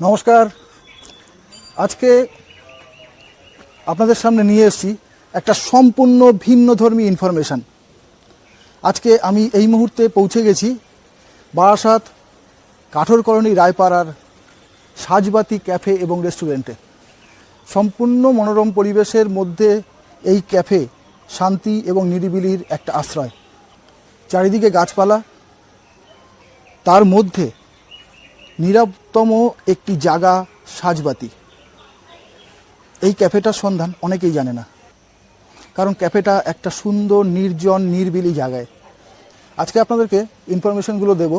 নমস্কার। আজকে আপনাদের সামনে নিয়ে এসেছি একটা সম্পূর্ণ ভিন্ন ধর্মী ইনফরমেশান আজকে আমি এই মুহূর্তে পৌঁছে গেছি বারাসাত কাঠোর কলোনি রায়পাড়ার সাজবাতি ক্যাফে এবং রেস্টুরেন্টে সম্পূর্ণ মনোরম পরিবেশের মধ্যে এই ক্যাফে শান্তি এবং নিরিবিলির একটা আশ্রয়। চারিদিকে গাছপালা, তার মধ্যে নীরবতম একটি জায়গা সাজবাতি। এই ক্যাফেটার সন্ধান অনেকেই জানে না। কারণ ক্যাফেটা একটা সুন্দর, নির্জন, নির্বিলি জায়গায়। আজকে আপনাদেরকে ইনফরমেশনগুলো দেব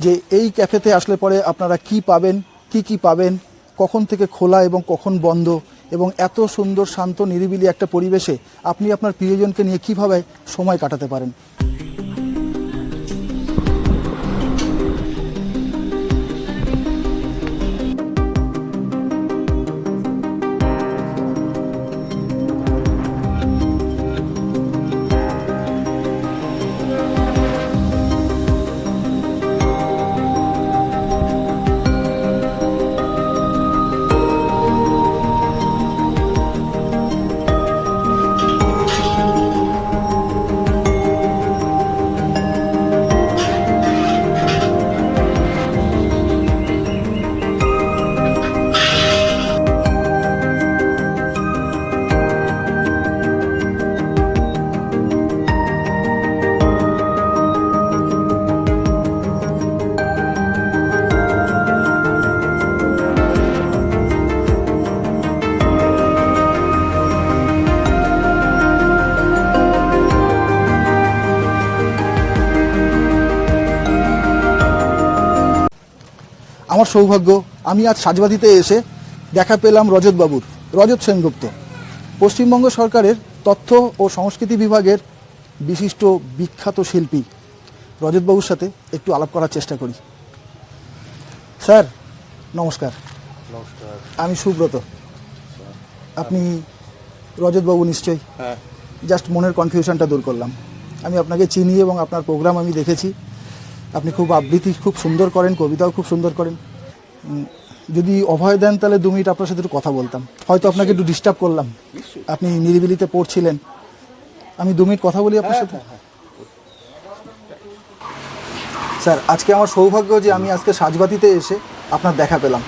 যে এই ক্যাফেতে আসলে পরে আপনারা কি পাবেন, কি কি পাবেন, কখন থেকে খোলা এবং কখন বন্ধ, এবং এত সুন্দর, শান্ত, নিরিবিলি একটা পরিবেশে আপনি আপনার প্রিয়জনকে নিয়ে কীভাবে সময় কাটাতে পারেন। আমার সৌভাগ্য আমি আজ সাজবাতিতে এসে দেখা পেলাম রজতবাবুর রজত সেনগুপ্ত। পশ্চিমবঙ্গ সরকারের তথ্য ও সংস্কৃতি বিভাগের বিশিষ্ট বিখ্যাত শিল্পী রজতবাবুর সাথে একটু আলাপ করার চেষ্টা করি। স্যার নমস্কার। নমস্কার। আমি সুব্রত। আপনি রজতবাবু নিশ্চয়ই? হ্যাঁ। জাস্ট মনের কনফিউশনটা দূর করলাম। আমি আপনাকে চিনি এবং আপনার প্রোগ্রাম আমি দেখেছি। আপনি খুব আবৃত্তি খুব সুন্দর করেন কবিতাও খুব সুন্দর করেন। যদি অভয় দেন তাহলে দু মিনিট আপনার সাথে একটু কথা বলতাম। হয়তো আপনাকে একটু ডিস্টার্ব করলাম। আপনি নিরিবিলিতে পড়ছিলেন। আমি দু মিনিট কথা বলি আপনার সাথে? স্যার আজকে আমার সৌভাগ্য যে আমি আজকে সাজবাতিতে এসে আপনার দেখা পেলাম।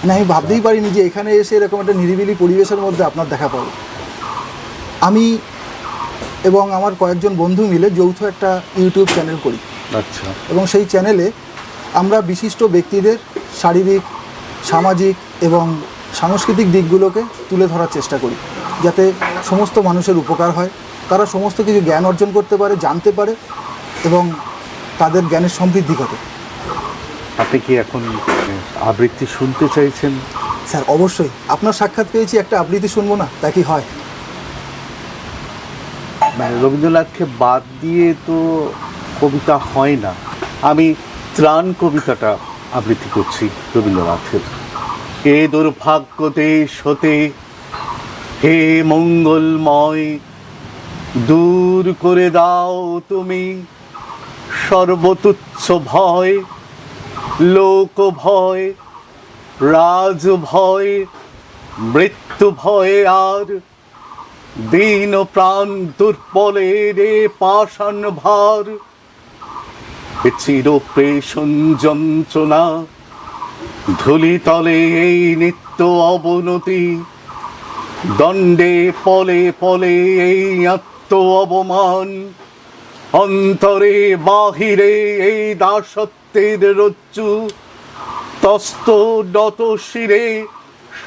মানে আমি ভাবতেই পারিনি যে এখানে এসে এরকম একটা নিরিবিলি পরিবেশের মধ্যে আপনার দেখা পাবো। আমি এবং আমার কয়েকজন বন্ধু মিলে যৌথ একটা ইউটিউব চ্যানেল করি। আচ্ছা। এবং সেই চ্যানেলে আমরা বিশিষ্ট ব্যক্তিদের শারীরিক সামাজিক এবং সাংস্কৃতিক দিকগুলোকে তুলে ধরার চেষ্টা করি। যাতে সমস্ত মানুষের উপকার হয়। তারা সমস্ত কিছু জ্ঞান অর্জন করতে পারে জানতে পারে এবং তাদের জ্ঞানের সমৃদ্ধি ঘটে। আপনি কি এখন আবৃত্তি শুনতে চাইছেন? স্যার অবশ্যই। আপনার সাক্ষাৎ পেয়েছি একটা আবৃত্তি শুনব না তা কি হয়? মানে রবীন্দ্রনাথকে বাদ দিয়ে তো কবিতা হয় না। আমি ত্রাণ কবিতাটা আবৃত্তি করছি রবীন্দ্রনাথের। এ দুর্ভাগ্য দেশ হতে হে মঙ্গলময়, দূর করে দাও তুমি সর্বতুচ্ছ ভয়, লোক ভয়, রাজ ভয়, মৃত্যু ভয়ে আর দীন প্রাণ দুর্বলে রে পাষাণ ভার। এ চির প্রেষণ যন্ত্রণা। ধুলি তলে এই নিত্য অবনতি। দণ্ডে পলে পলে এই আত্ম অবমান। অন্তরে বাহিরে এই দাসত্বের রজ্জু। তস্ত নত শিরে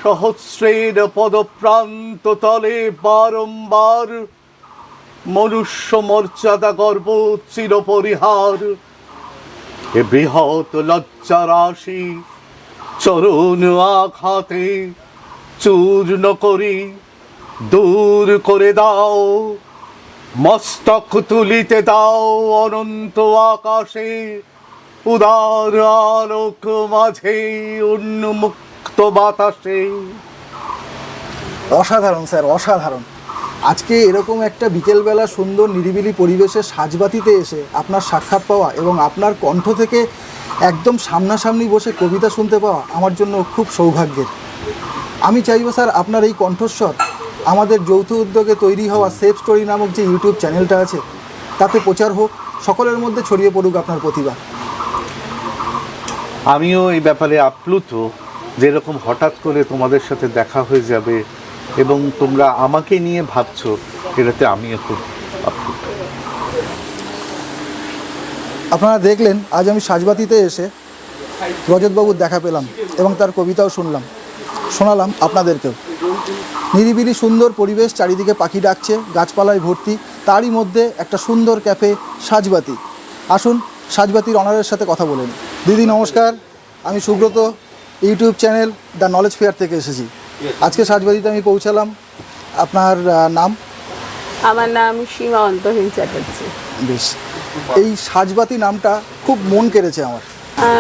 সহস্রের পদপ্রান্ত তলে বারংবার মনুষ্য মর্যাদা গর্ব চিরপরিহার। এ বৃহৎ লজ্জা রাশি, চরণ আঘাতে চূর্ণ করি, দূর করে দাও, মস্তক তুলিতে দাও অনন্ত আকাশে, উদার আলোক মাঝে উন্মুক্ত বাতাসে। অসাধারণ, স্যার, অসাধারণ। আজকে এরকম একটা বিকেলবেলা সুন্দর নিরিবিলি পরিবেশে সাজবাতিতে এসে আপনার সাক্ষাৎ পাওয়া এবং আপনার কণ্ঠ থেকে একদম সামনাসামনি বসে কবিতা শুনতে পাওয়া আমার জন্য খুব সৌভাগ্যের। আমি চাইব স্যার আপনার এই কণ্ঠস্বর আমাদের যৌথ উদ্যোগে তৈরি হওয়া সেফ স্টোরি নামক যে ইউটিউব চ্যানেলটা আছে, তাতে প্রচার হোক, সকলের মধ্যে ছড়িয়ে পড়ুক আপনার প্রতিভা। আমিও এই ব্যাপারে আপ্লুত, যেরকম হঠাৎ করে তোমাদের সাথে দেখা হয়ে যাবে এবং তোমরা আমাকে নিয়ে ভাবছ, এটাতে আমিও খুব আপনারা দেখলেন, আজ আমি সাজবাতিতে এসে রজতবাবুর দেখা পেলাম এবং তার কবিতাও শুনলাম। শোনালাম আপনাদেরকেও। নিরিবিলি সুন্দর পরিবেশ চারিদিকে পাখি ডাকছে, গাছপালায় ভর্তি, তারই মধ্যে একটা সুন্দর ক্যাফে, সাজবাতি। আসুন, সাজবাতির অনারের সাথে কথা বলেন। দিদি, নমস্কার। আমি Subrata, YouTube channel the knowledge fair থেকে এসেছি। আজকে সাজবাতিতে আমি পৌঁছালাম। আপনার নাম? আমার নাম সীমা অন্তহীন চ্যাটার্জি। বেশ। এই সাজবাতি নামটা খুব মন কেড়েছে আমার।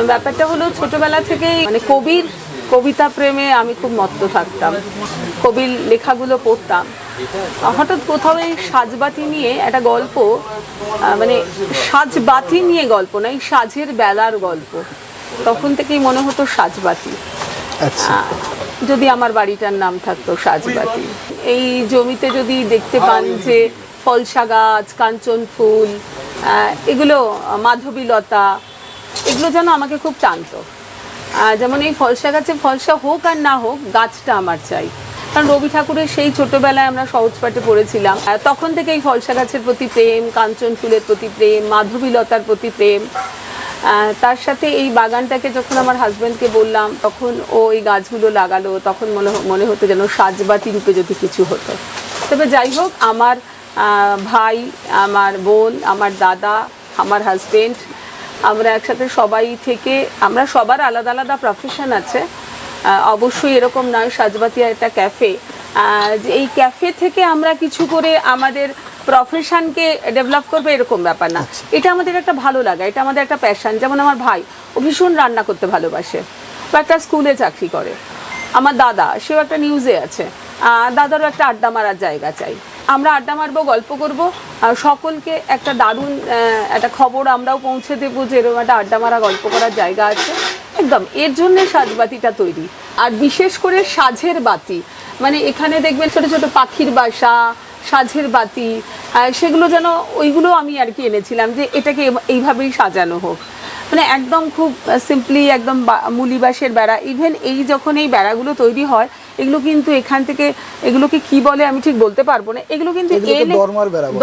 ব্যাপারটা হলো ছোটবেলা থেকেই মানে কবির কবিতা প্রেমে আমি খুব মত্ত থাকতাম। কবির লেখাগুলো পড়তাম। হঠাৎ কোথাও এই সাজবাতি নিয়ে একটা গল্প মানে সাজবাতি নিয়ে গল্প না এই সাজের বেলার গল্প। তখন থেকেই মনে হতো সাজবাতি। আচ্ছা। যদি আমার বাড়িটার নাম থাকতো সাজবাতি। এই জমিতে যদি দেখতে পান যে ফলসা গাছ, কাঞ্চন ফুল এগুলো মাধবীলতা, এগুলো যেন আমাকে খুব টানত। যেমন এই ফলসা গাছে ফলসা হোক আর না হোক, গাছটা আমার চাই। কারণ রবি ঠাকুরের সেই ছোটবেলায় আমরা সহজ পাঠে পড়েছিলাম তখন থেকে এই ফলসা গাছের প্রতি প্রেম, কাঞ্চন ফুলের প্রতি প্রেম, মাধবীলতার প্রতি প্রেম তার সাথে এই বাগানটাকে যখন আমার হাজব্যান্ডকে বললাম, তখন ও এই গাছগুলো লাগালো, তখন মনে মনে হতো যেন সাজবাতি রূপে যদি কিছু হতো। তবে যাই হোক, আমার ভাই, আমার বোন, আমার দাদা, আমার হাজব্যান্ড আমরা একসাথে সবাই থেকে, আমরা সবার আলাদা আলাদা প্রফেশন আছে। অবশ্যই এরকম নয়, সাজবাতি একটা ক্যাফে যে এই ক্যাফে থেকে আমরা কিছু করে আমাদের প্রফেশনকে ডেভেলপ করবে এরকম ব্যাপার না। এটা আমাদের একটা ভালো লাগা এটা আমাদের একটা প্যাশন যেমন আমার ভাই ও ভীষণ রান্না করতে ভালোবাসে বা একটা স্কুলে চাকরি করে। আমার দাদা সেও একটা নিউজে আছে। দাদারও একটা আড্ডা মারার জায়গা চাই। আমরা আড্ডা মারবো গল্প করব সকলকে একটা দারুণ একটা খবর আমরাও পৌঁছে দেবো যে এরকম একটা আড্ডা মারা গল্প করার জায়গা আছে। একদম এর জন্যে সাজবাতিটা তৈরি। আর বিশেষ করে সাজের বাতি। মানে এখানে দেখবেন ছোট ছোট পাখির বাসা সাজের বাতি সেগুলো যেন ওইগুলো আমি আর কি এনেছিলাম যে এটাকে এইভাবেই সাজানো হোক। মানে একদম খুব সিম্পলি একদম মুলিবাসের বেড়া। ইভেন এই যখন এই বেড়াগুলো তৈরি হয় এগুলো কিন্তু এখান থেকে এগুলোকে কি বলে আমি ঠিক বলতে পারব না। এগুলো কিন্তু এনে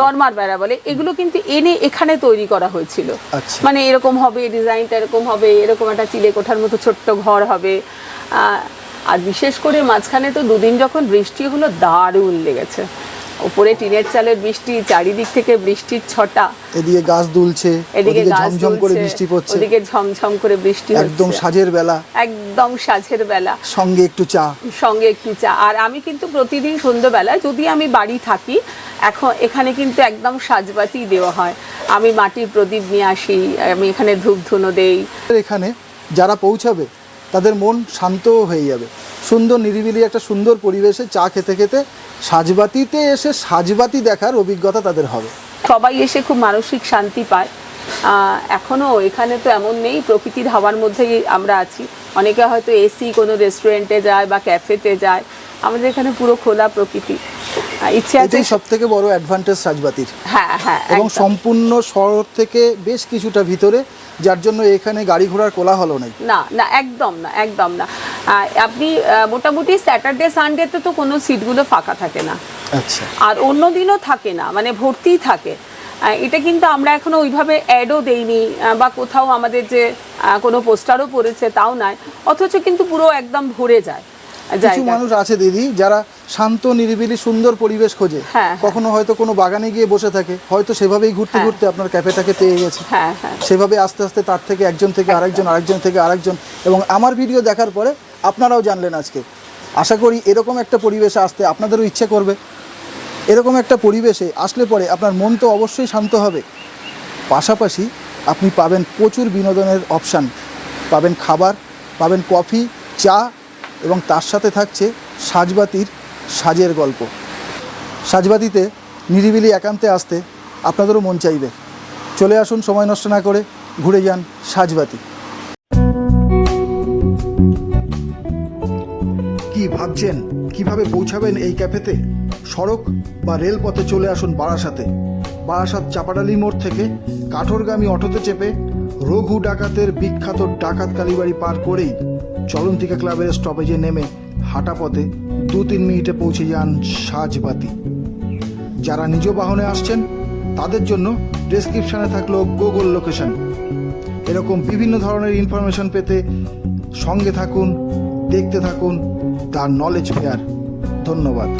দরমার বেড়া বলে। এগুলো কিন্তু এনে এখানে তৈরি করা হয়েছিল। আচ্ছা। মানে এরকম হবে ডিজাইনটা এরকম হবে এরকম একটা চিলে কোঠার মতো ছোট্ট ঘর হবে। আহ, আর বিশেষ করে মাঝখানে তো দুদিন যখন বৃষ্টি হলো দারুণ লেগেছে। উপরে টিনের চালের বৃষ্টি চারিদিক থেকে বৃষ্টির ছটা। এদিকে গাছ দুলছে এদিকে ঝমঝম করে বৃষ্টি পড়ছে। ওদিকে ঝমঝম করে বৃষ্টি একদম সাজের বেলা। একদম সাজের বেলা। সঙ্গে একটু চা। সঙ্গে একটু চা। আর আমি কিন্তু প্রতিদিন সন্ধ্যেবেলা যদি আমি বাড়ি থাকি এখন এখানে কিন্তু একদম সাজবাতি দেওয়া হয়। আমি মাটির প্রদীপ নিয়ে আসি আমি এখানে ধূপ ধুনো দেই। এখানে যারা পৌঁছাবে তাদের মন শান্ত হয়ে যাবে। সুন্দর নিরিবিলি একটা সুন্দর পরিবেশে চা খেতে খেতে সাজবাতিতে এসে সাজবাতি দেখার অভিজ্ঞতা তাদের হবে। সবাই এসে খুব মানসিক শান্তি পায়। আহ, এখনও এখানে তো এমন নেই প্রকৃতির হাওয়ার মধ্যেই আমরা আছি। অনেকে হয়তো এসি কোনো রেস্টুরেন্টে যায় বা ক্যাফেতে যায়। আমাদের এখানে পুরো খোলা প্রকৃতি। ইচ্ছে আছে এটাই সব থেকে বড় অ্যাডভান্টেজ সাজবাতির। হ্যাঁ হ্যাঁ এবং সম্পূর্ণ শহর থেকে বেশ কিছুটা ভিতরে যার জন্য এখানে গাড়ি ঘোড়ার কোলাহল নেই। না না একদম না একদম না। আপনি মোটামুটি স্যাটারডে সানডেতে তো কোনো সিটগুলো ফাঁকা থাকে না। আচ্ছা। আর অন্য দিনও থাকে না মানে ভর্তিই থাকে। এটা কিন্তু আমরা এখনও ওইভাবে অ্যাডও দেইনি বা কোথাও আমাদের যে কোনো পোস্টারও পড়েছে তাও নয় অথচ কিন্তু পুরো একদম ভরে যায়। কিছু মানুষ আছে দিদি যারা শান্ত নিরিবিলি সুন্দর পরিবেশ খোঁজে। হ্যাঁ, হ্যাঁ। কখনো হয়তো কোনো বাগানে গিয়ে বসে থাকে হয়তো সেভাবেই ঘুরতে হ্যাঁ। ঘুরতে আপনার ক্যাফেটাকে পেয়ে গেছে। সেভাবে আস্তে আস্তে তার থেকে একজন থেকে আরেকজন আরেকজন থেকে আরেকজন। এবং আমার ভিডিও দেখার পরে আপনারাও জানলেন আজকে। আশা করি এরকম একটা পরিবেশে আসতে আপনাদেরও ইচ্ছে করবে। এরকম একটা পরিবেশে আসলে পরে আপনার মন তো অবশ্যই শান্ত হবে। পাশাপাশি আপনি পাবেন প্রচুর বিনোদনের অপশান। পাবেন খাবার পাবেন কফি চা এবং তার সাথে থাকছে সাজবাতির সাজের গল্প। সাজবাতিতে নিরিবিলি একান্তে আসতে আপনাদেরও মন চাইবে। চলে আসুন, সময় নষ্ট না করে ঘুরে যান সাজবাতি। কি ভাবছেন? কীভাবে পৌঁছাবেন এই ক্যাফেতে? সড়ক বা রেলপথে চলে আসুন বারাসাতে। বারাসাত চাপাডালি মোড় থেকে কাঠোরগামী অটোতে চেপে রঘু ডাকাতের বিখ্যাত ডাকাত কালীবাড়ি পার করেই চলন্তিকা ক্লাবের স্টপেজে নেমে হাঁটা পথে দু তিন মিনিটে পৌঁছে যান সাজবাতি। যারা নিজ বাহনে আসছেন, তাদের জন্য ডেসক্রিপশানে থাকল গুগল লোকেশন এরকম বিভিন্ন ধরনের ইনফরমেশন পেতে সঙ্গে থাকুন, দেখতে থাকুন, তার নলেজ ফেয়ার ধন্যবাদ।